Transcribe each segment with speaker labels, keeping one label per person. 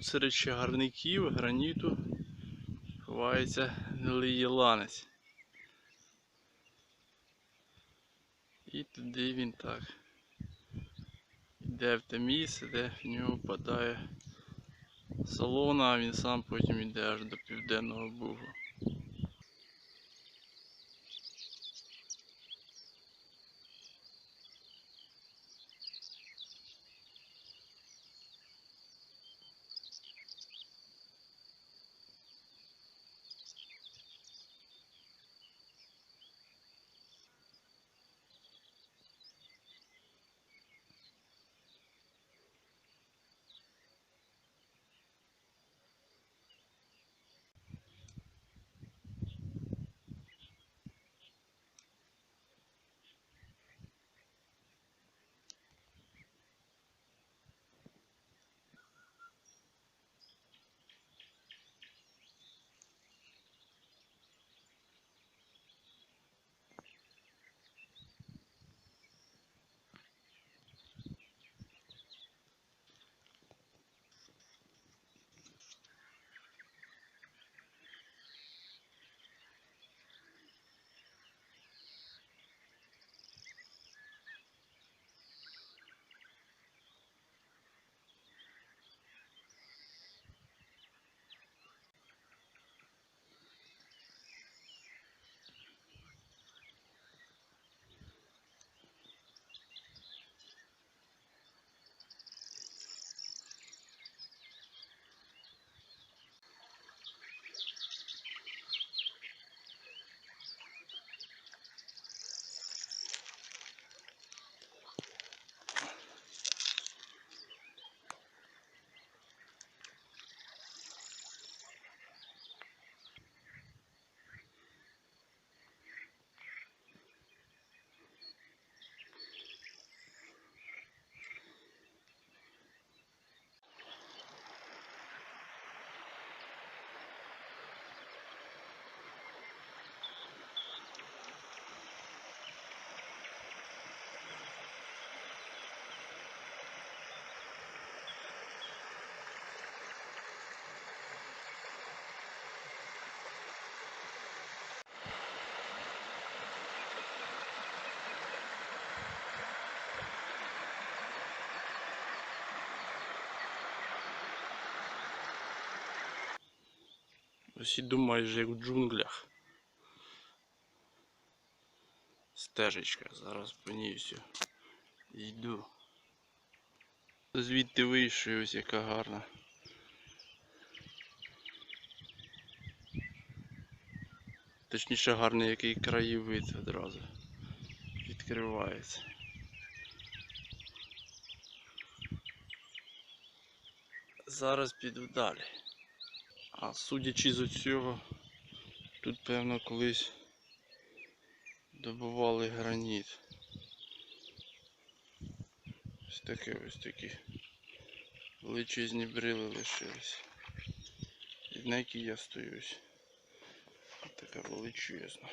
Speaker 1: Серед чагарників, граніту ховається гнилий єланець. І туди він так. Йде в те місце, де в нього впадає солона, а він сам потім йде аж до південного бугу. Усі думають, що як в джунглях. Стежечка, зараз по ній все. Йду. Звідти вийшов, ось яка гарна. Точніше гарний який краєвид одразу відкривається. Зараз піду далі. А судячи з цього, тут певно колись добували граніт. Ось таке ось такі величезні брили лишились. І на якій я стоюсь. Така величезна.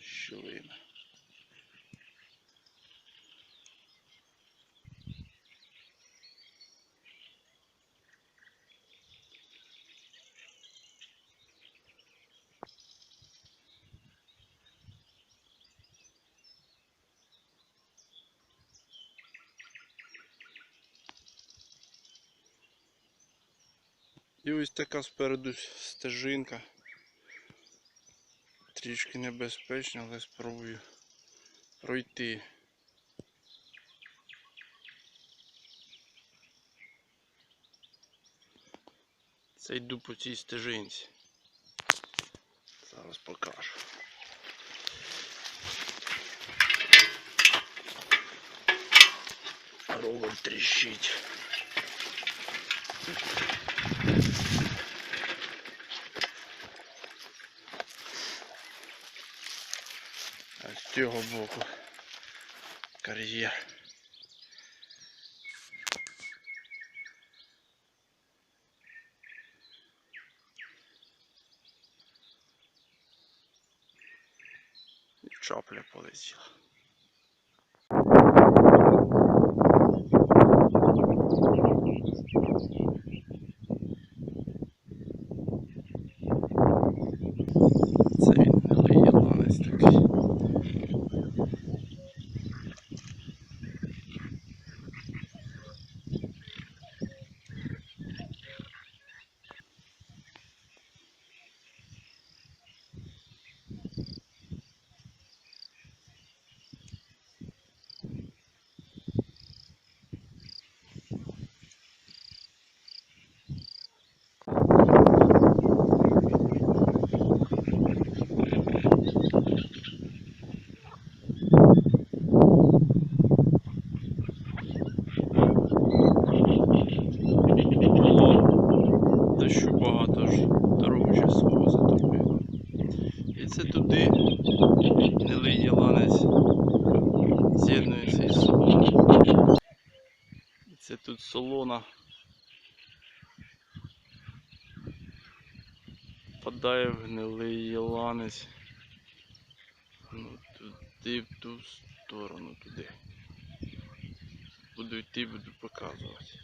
Speaker 1: Щілина. І ось така спереду стежинка. Трішки небезпечна, але спробую пройти. Це йду по цій стежинці. Зараз покажу. Ровер тріщить. А з цього боку кар'єр. Чапля полетіла. Це він гнилий яланець такий. Було дощу багато ж дорогу частково затопило. І це туди гнилий яланець з'єднується із солоною. І це тут солона впадає в гнилий яланець. Ну, туди в ту сторону туди. Буду йти, буду показувати.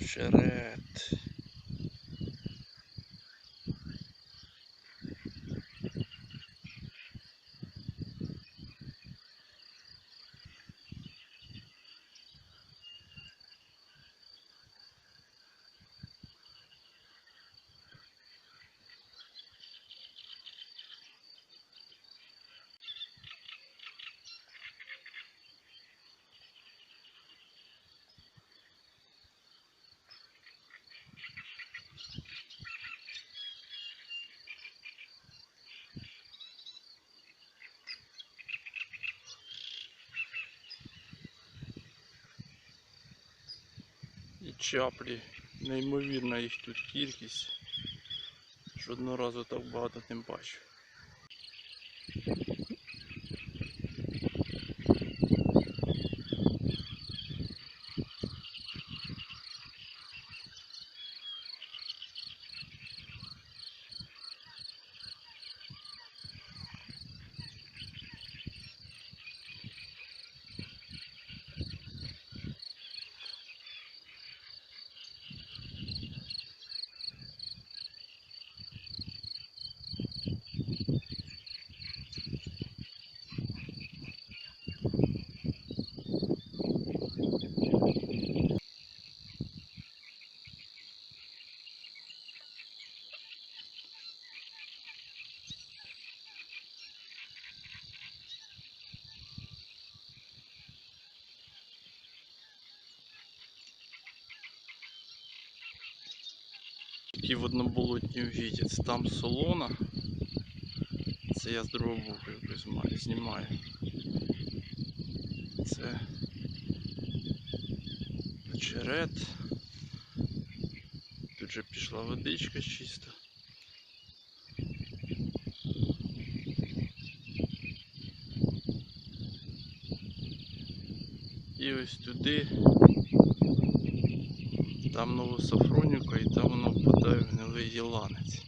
Speaker 1: işaret. Чаплі. Неймовірна їх тут кількість. Жодного разу так багато тим бачив. Такі в одноболотні увидять. Там солона. Це я з другого боку знімаю. Це очерет. Тут же пішла водичка чиста. І ось туди там Новосафронівка і там воно впадає в гнилий яланець.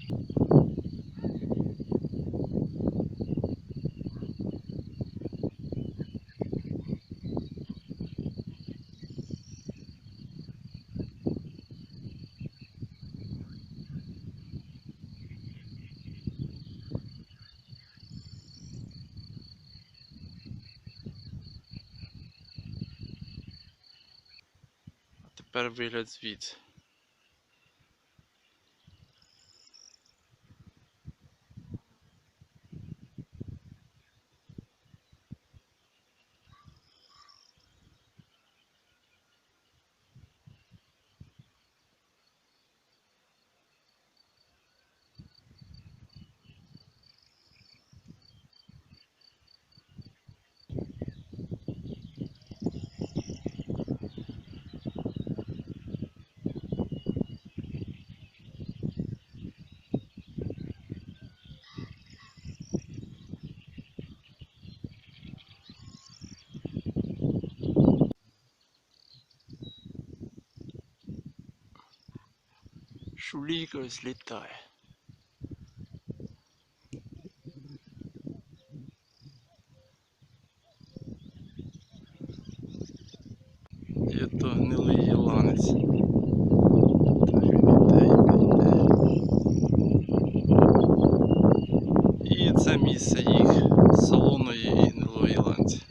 Speaker 1: А шулійкою злітає. Є то гнилий яланець. І це місце їх солоної і гнилої яланці.